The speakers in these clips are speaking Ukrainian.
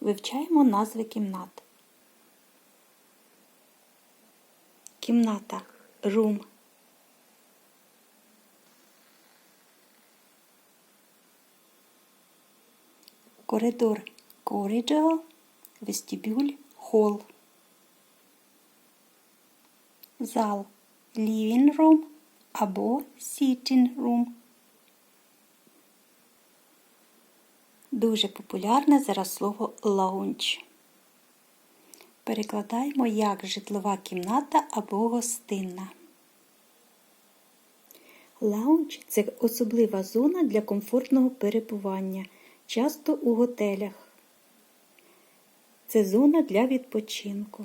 Вивчаємо назви кімнат. Кімната room. Коридор corridor, вестибюль hall. Зал living room або sitting room. Дуже популярне зараз слово lounge. Перекладаємо як житлова кімната або гостинна. Лаунж це особлива зона для комфортного перебування, часто у готелях. Це зона для відпочинку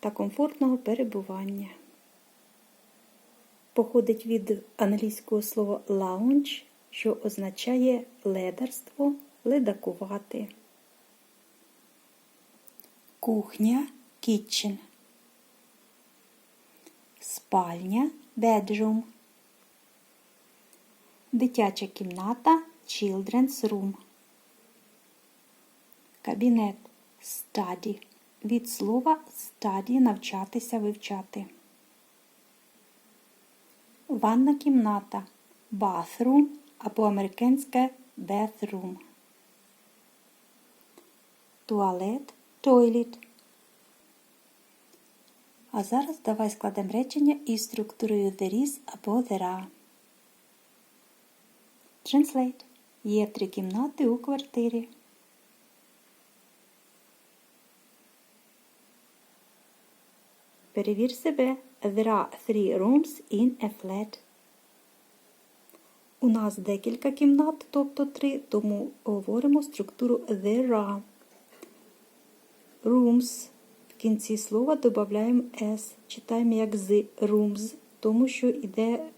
та комфортного перебування. Походить від англійського слова lounge, що означає ледарство, ледакувати. Кухня kitchen. Спальня bedroom. Дитяча кімната children's room. Кабінет study. Від слова study навчатися вивчати. Ванна кімната bathroom або американське bathroom. Туалет toilet. А зараз давай складемо речення із структурою there is або there are. Translate. Є три кімнати у квартирі. Перевір себе. There are three rooms in a flat. У нас декілька кімнат, тобто три, тому говоримо структуру there are. Rooms. В кінці слова додаємо S. Читаємо як з rooms, тому що йде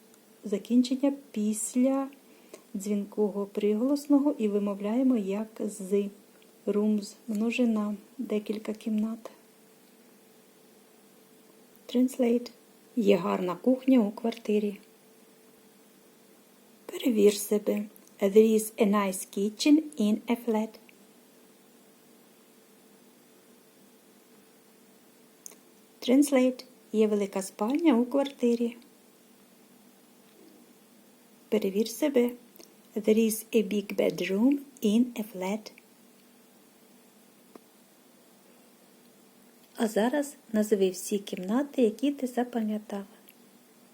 закінчення після дзвінкого приголосного і вимовляємо як з rooms. Множина декілька кімнат. Translate. Є гарна кухня у квартирі. Перевір себе. There is a nice kitchen in a flat. Translate. Є велика спальня у квартирі. Перевір себе. There is a big bedroom in a flat. А зараз назви всі кімнати, які ти запам'ятав.